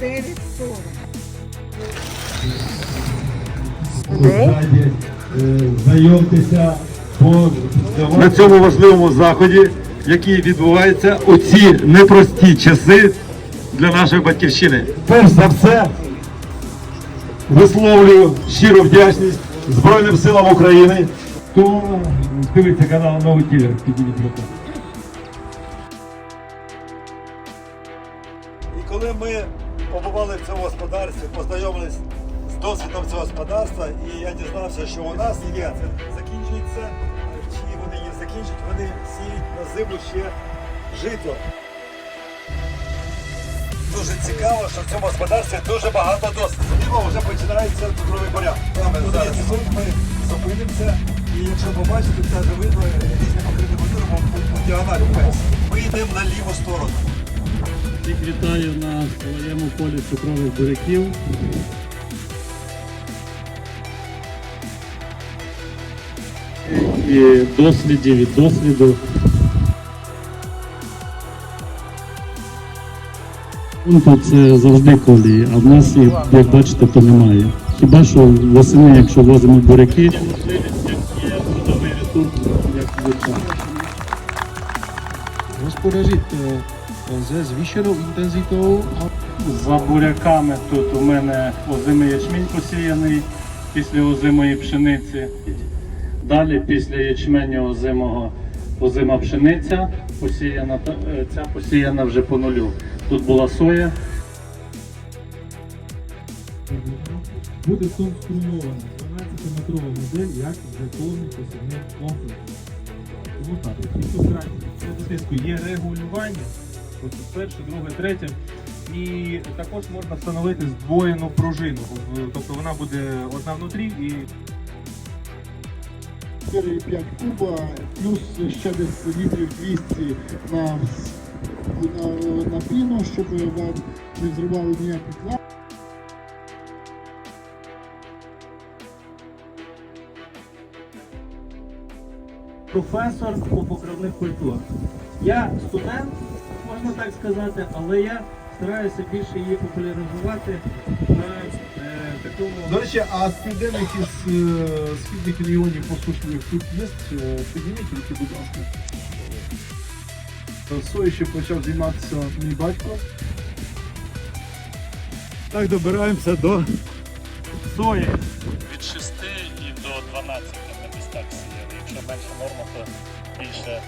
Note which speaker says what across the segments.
Speaker 1: 9,40.
Speaker 2: Ззаді, Знайомтеся
Speaker 3: на цьому важливому заході, який відбувається у ці непрості часи для нашої батьківщини. Перш за все, висловлюю щиру вдячність Збройним силам України. Хто дивиться канал Новий Кілер, підніміть руку. І коли ми побували в цьому господарстві, познайомились з досвідом цього господарства, і я дізнався, що у нас є, це закінчується, чи вони її закінчать, вони сіють на зиму ще жито. Дуже цікаво, що в цьому господарстві дуже багато досвіду. Зліва вже починається цукровий буряк. Зараз ми зупинимося, і якщо побачите, це вже видно різні покриті культури по діагоналі. Ми йдемо на ліву сторону.
Speaker 4: Всіх вітаю на своєму полі цукрових буряків. І дослідів від досвіду. Тут це завжди колії, а в нас їх, як бачите, то немає. Хіба що восени, якщо возимо буряки, є трудовий ресурс, як звичайно.
Speaker 5: Hospodařit se zvýšenou intenzitou a
Speaker 4: За буряками тут у мене озимий ячмінь посіяний після озимої пшениці. Далі після ячменю озимого озима пшениця посіяна, ця посіяна вже по нулю. Тут була соя.
Speaker 6: буде сконструйована 12-метрова модель як вже повний посівний комплекс. Тому так, тиску є регулювання, тут перше, друге, третє. І також можна встановити здвоєну пружину. Тобто вона буде одна внутрі і
Speaker 7: 4,5 куба, плюс ще десь літрів 200 на, на, на піну, щоб вам не зривали ніяких лап.
Speaker 6: Професор по покривних культурах. Я студент, можна так сказати, але я стараюся більше її популяризувати на е, такому.
Speaker 5: До речі, а з південних із е, східних регіонів посушливих тут є? Е, Підніміть руки, будь ласка. Е, Сою ще почав займатися мій батько.
Speaker 3: Так добираємося до сої.
Speaker 4: Від 6 і до 12 ми сіяли. Якщо менша норма, то більше,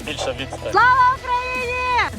Speaker 4: більша відстань.
Speaker 1: Слава Україні!